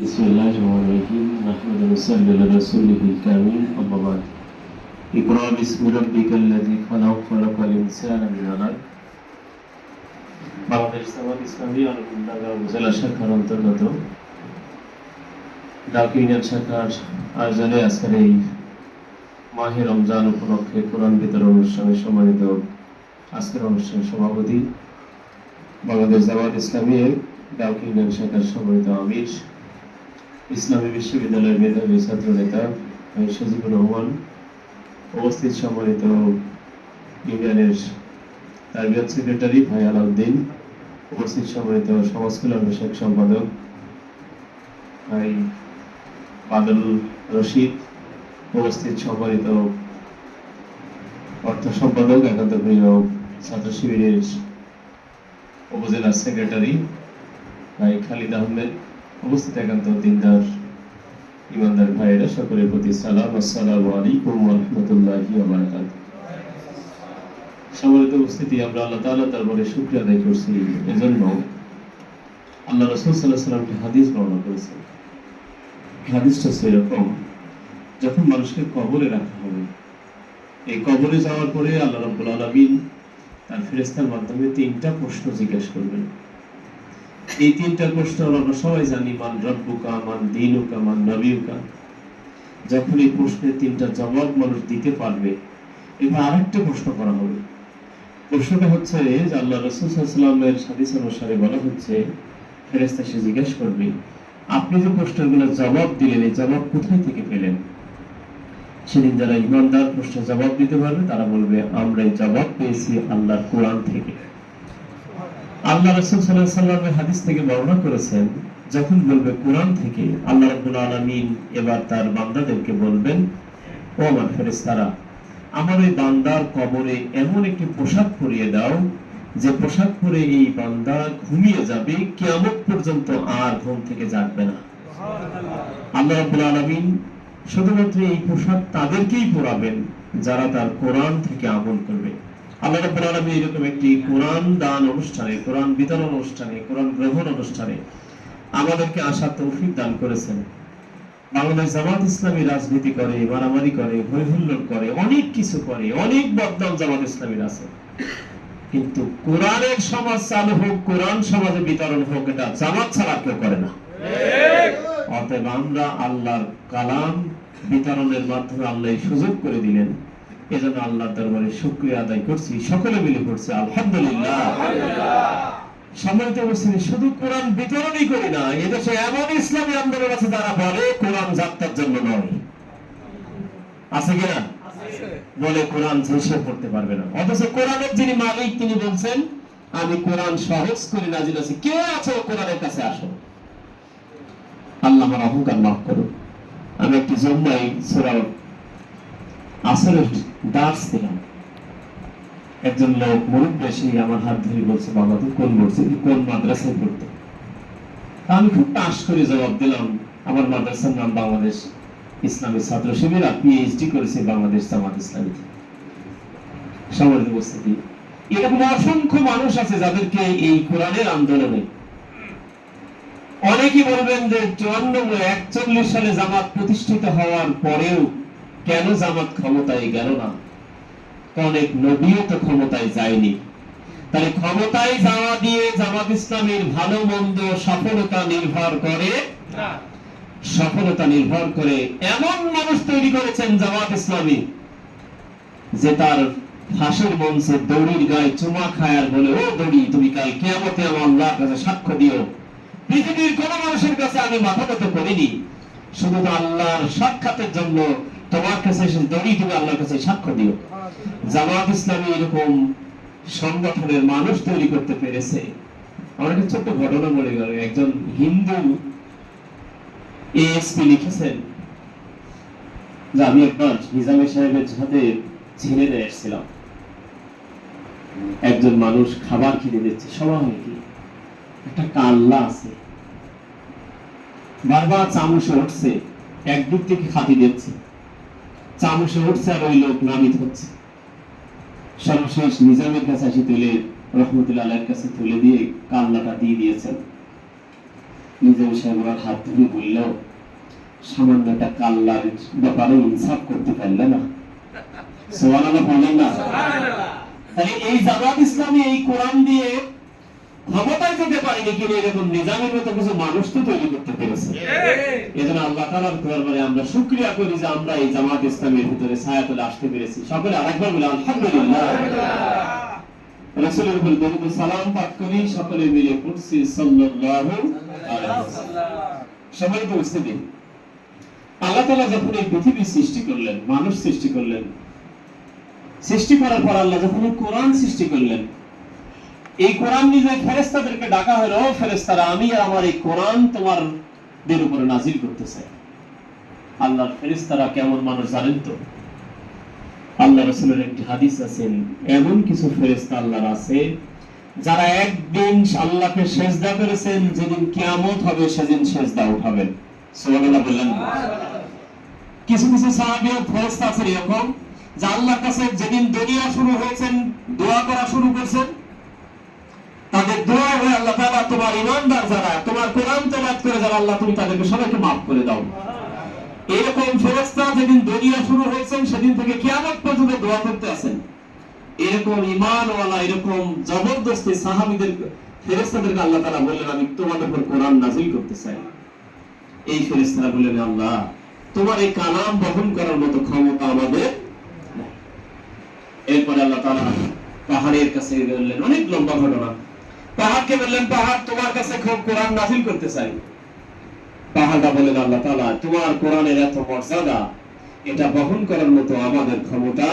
بسم الله الرحمن الرحيم نحمد ونصلي على رسوله الكريم أما بعد اقرأ باسم ربك الذي خلق خلق الإنسان من علق বাংলাদেশ জামাত ইসলামী আলমডাঙ্গা উপজেলা শাখার অন্তর্গত ডাক ইউনিয়ন শাখার আয়োজনে আজকের এই মাহে রমজান উপলক্ষে কোরআন বিতরণ অনুষ্ঠানে সম্মানিত আজকের অনুষ্ঠানের সভাপতি বাংলাদেশ জামাত ইসলামী ডাক ইউনিয়ন শাখার সম্মানিত আমির ইসলামী বিশ্ববিদ্যালয়ের মেধাবী ছাত্র নেতা সজিবুর রহমান। উপস্থিত সম্মানিত ইউনিয়নের তারবিয়ত সেক্রেটারি ভাই আলাউদ্দিন। উপস্থিত সম্মানিত সমাজ কল্যাণ বিষয়ক সম্পাদক ভাই বাদল রশিদ। উপস্থিত সম্মানিত অর্থ সম্পাদক একান্ত প্রিয় ছাত্র শিবিরের উপজেলা সেক্রেটারি ভাই খালিদ আহমেদ। উপস্থিত একান্ত দিনদার, ইমানদার ভাইয়েরা, সকলের প্রতি সালাম আসসালামু আলাইকুম রাহমাতুল্লাহি ওয়া বারাকাতুহু। সম্মানিত উপস্থিতি, আমরা আল্লাহ তাআলা দরবারে শুকরিয়া আদায় করছি এজন্য আল্লাহ রাসূল সাল্লাল্লাহু আলাইহি হাদিস বর্ণনা করেছেন। হাদিসটা সেরকম, যখন মানুষকে কবরে রাখা হবে, এই কবরে যাওয়ার পরে আল্লাহ রাব্বুল আলামিন তার ফেরেশতার মাধ্যমে তিনটা প্রশ্ন জিজ্ঞেস করবেন। এই তিনটা প্রশ্ন আমরা সবাই জানি, মান রব্বুকা, মান দিনুকা, মান নবীকা যখন এই প্রশ্নের তিনটা জবাব মানুষ দিতে পারবে, এবার আরেকটা প্রশ্ন করা হবে। প্রশ্নটা হচ্ছে যে আল্লাহ রসুলের হাদিস অনুসারে বলা হচ্ছে ফেরেস্তা সে জিজ্ঞেস করবে, আপনি যে প্রশ্নগুলো জবাব দিলেন, এই জবাব কোথায় থেকে পেলেন? সেদিন যারা ইমানদার প্রশ্নের জবাব দিতে পারবে, তারা বলবে, আমরা এই জবাব পেয়েছি আল্লাহর কোরআন থেকে। আল্লাহ রসুল সাল্লাহ সাল্লামের হাদিস থেকে বর্ণনা করেছেন যখন বলবে কোরআন থেকে আল্লাহ রব্বুল আলমিন এবার তার বান্দাদেরকে বলবেন ও আমার ফেরেস্তারা আমার ওই বান্দার কবরে এমন একটি পোশাক পরিয়ে দাও যে পোশাক পরে এই বান্দা ঘুমিয়ে যাবে কিয়ামত পর্যন্ত আর ঘুম থেকে জাগবে না। আল্লাহ রব্বুল আলমিন শুধুমাত্র এই পোশাক তাদেরকেই পরাবেন যারা তার কোরআন থেকে আমল করবে। আল্লাহ রাব্বুল এরকম একটি কোরআন দান অনুষ্ঠানে, কোরআন বিতরণ অনুষ্ঠানে, কোরআন গ্রহণ অনুষ্ঠানে আমাদেরকে তৌফিক দান করেছেন। বাংলাদেশ জামাত ইসলামী রাজনীতি করে, মারামারি করে করে, অনেক কিছু করে, অনেক বদনাম জামাত ইসলামীর আছে। কিন্তু কোরআনের সমাজ চালু হোক, কোরআন সমাজে বিতরণ হোক, এটা জামাত ছাড়া কেউ করে না। অতএব আমরা আল্লাহর কালাম বিতরণের মাধ্যমে আল্লাহ সুযোগ করে দিলেন। এজন্য আল্লাহর দরবারে শুকরিয়া আদায় করছি। সকলে মিলে করছি আলহামদুলিল্লাহ। সম্মানিত উপস্থিতি শুধু কোরআন বিতরণই করি না এদেশে এমন ইসলামী আন্দোলন আছে যারা বলে কোরআন যাত্রার জন্য নয়। আছে কিনা বলে কোরআন ঝেসে পড়তে পারবে না। অথচ কোরআনের যিনি মালিক তিনি বলছেন আমি কোরআন সহজ করি না আছে। কে আছো কোরআনের কাছে আসো? আল্লাহ আমার অহংকার মাফ করুন আমি একটি জম্মাই সুরা আসরের দাস দিলাম একজন লোক, মুরব্বী এসে আমার হাত ধরে বলছে, বাবা, তুই কোন পড়ছে কোন মাদ্রাসায় পড়তো? আমি খুব টাস করে জবাব দিলাম, আমার মাদ্রাসার নাম বাংলাদেশ ইসলামী ছাত্র শিবির পিএইচডি করেছে বাংলাদেশ জামাত ইসলামীতে সম্মানিত উপস্থিতি, এরকম অসংখ্য মানুষ আছে যাদেরকে এই কোরআনের আন্দোলনে অনেকেই বলবেন যে চুয়ান্ন একচল্লিশ সালে জামাত প্রতিষ্ঠিত হওয়ার পরেও কেন জামাত ক্ষমতায় গেল না? অনেক নবীও তো ক্ষমতায় যায়নি। তাহলে ক্ষমতায় যাওয়া দিয়ে জামাত ইসলামের ভালো মন্দ সফলতা নির্ভর করে সফলতা নির্ভর করে এমন মানুষ তৈরি করেছেন জামাত ইসলামী যে তার ফাঁসের মঞ্চে দড়ির গায়ে চুমা খায় আর বলে ও দড়ি তুমি কাল কেয়ামতে আমার আল্লাহর কাছে সাক্ষ্য দিও। পৃথিবীর কোন মানুষের কাছে আমি মাথা নত করিনি। শুধু আল্লাহর সাক্ষাতের জন্য তোমার কাছে এসে দড়ি তুমি আল্লাহর কাছে সাক্ষ্য দিও। জামাত ইসলামী এরকম সংগঠনের মানুষ তৈরি করতে পেরেছে। আমার ছোট্ট ঘটনা বলে গেল একজন হিন্দু এএসপি লিখেছেন, যে আমি একবার সাহেবের সাথে একজন মানুষ খাবার কিনে দিচ্ছে, সবাই কি? একটা কাল্লা আছে। বারবার চামচে উঠছে একদিক থেকে খাতি দিচ্ছে চামচে উঠছে আর ওই লোক নামিত হচ্ছে। সর্বশেষ নিজামের কাছে আসি তুলে রহমতুল্লাহ আল্লাহর কাছে তুলে দিয়ে কাল্লাটা দিয়ে দিয়েছেন। নিজের সাহেবের হাত ধরে বলল সামান্য একটা কাল্লার ব্যাপারে ইনসাফ করতে পারলে না। আল্লাহ বললেন না? তাহলে এই জামাত ইসলামী এই কোরআন দিয়ে ক্ষমতায় যেতে পারেনি কিন্তু এরকম নিজামের মতো কিছু মানুষ তো তৈরি করতে পেরেছে। এজন্য আল্লাহ তাআলার দরবারে আমরা শুকরিয়া করি যে আমরা এই জামাত ইসলামের ভিতরে ছায়াতলে আসতে পেরেছি। সকলে আরেকবার বলে আলহামদুলিল্লাহ। রাসূলের উপর দরুদ সালাম পাঠ করি সকলে মিলে পড়ছি সাল্লাল্লাহু আলাইহি সবাই তো উপস্থিতি আল্লাহ তাআলা যখন এই পৃথিবী সৃষ্টি করলেন মানুষ সৃষ্টি করলেন সৃষ্টি করার পর আল্লাহ যখন কোরআন সৃষ্টি করলেন এই কোরআন নিজে ফেরেস্তাদেরকে ডাকা হলো, "ও ফেরেস্তারা আমি আর আমার এই কোরআন তোমার দের উপরে নাজিল করতে চাই। আল্লাহর ফেরেস্তারা কেমন মানুষ জানেন তো? আল্লাহ রসুলের একটি হাদিস আছেন এমন কিছু ফেরেস্তা আল্লাহর আছে, যারা একদিন আল্লাহকে সেজদা করেছেন, যেদিন কিয়ামত হবে, সেদিন সেজদা উঠাবেন। সুবহানাল্লাহ বললেন। কিছু কিছু সাহাবী ও ফেরেশতা আছে এরকম, যে আল্লাহর কাছে যেদিন দুনিয়া শুরু হয়েছেন, দোয়া করা শুরু করেছেন তাদের দোয়া হয়ে আল্লাহ তাআলা তোমার ইমানদার যারা, তোমার কোরআন তেলাওয়াত করে যারা, আল্লাহ তুমি তাদেরকে সবাইকে maaf করে দাও। এরকম ফেরেশতা যেদিন দুনিয়া শুরু হয়েছেন, সেদিন থেকে কিয়ামত পর্যন্ত দোয়া করতে আছেন এরকম ইমানওয়ালা এরকম জবরদস্তি সাহাবীদের, ফেরেশতাদেরকে আল্লাহ তাআলা বললেন, আমি তোমাদের উপর কোরআন নাযিল করতে চাই। এই ফেরেশতারা বললেন, আল্লাহ, তোমার এই কালাম বহন করার মতো ক্ষমতা আমাদের এরপরে আল্লাহ তাআলা পাহাড়ের কাছে বললেন অনেক লম্বা ঘটনা। পাহাড়কে বললেন, পাহাড় তোমার কাছে খুব কোরআন নাজিল করতে চাই। পাহাড়টা বললেন, আল্লাহ তালা তোমার কোরআনের এত মর্যাদা, এটা বহন করার মতো আমাদের ক্ষমতা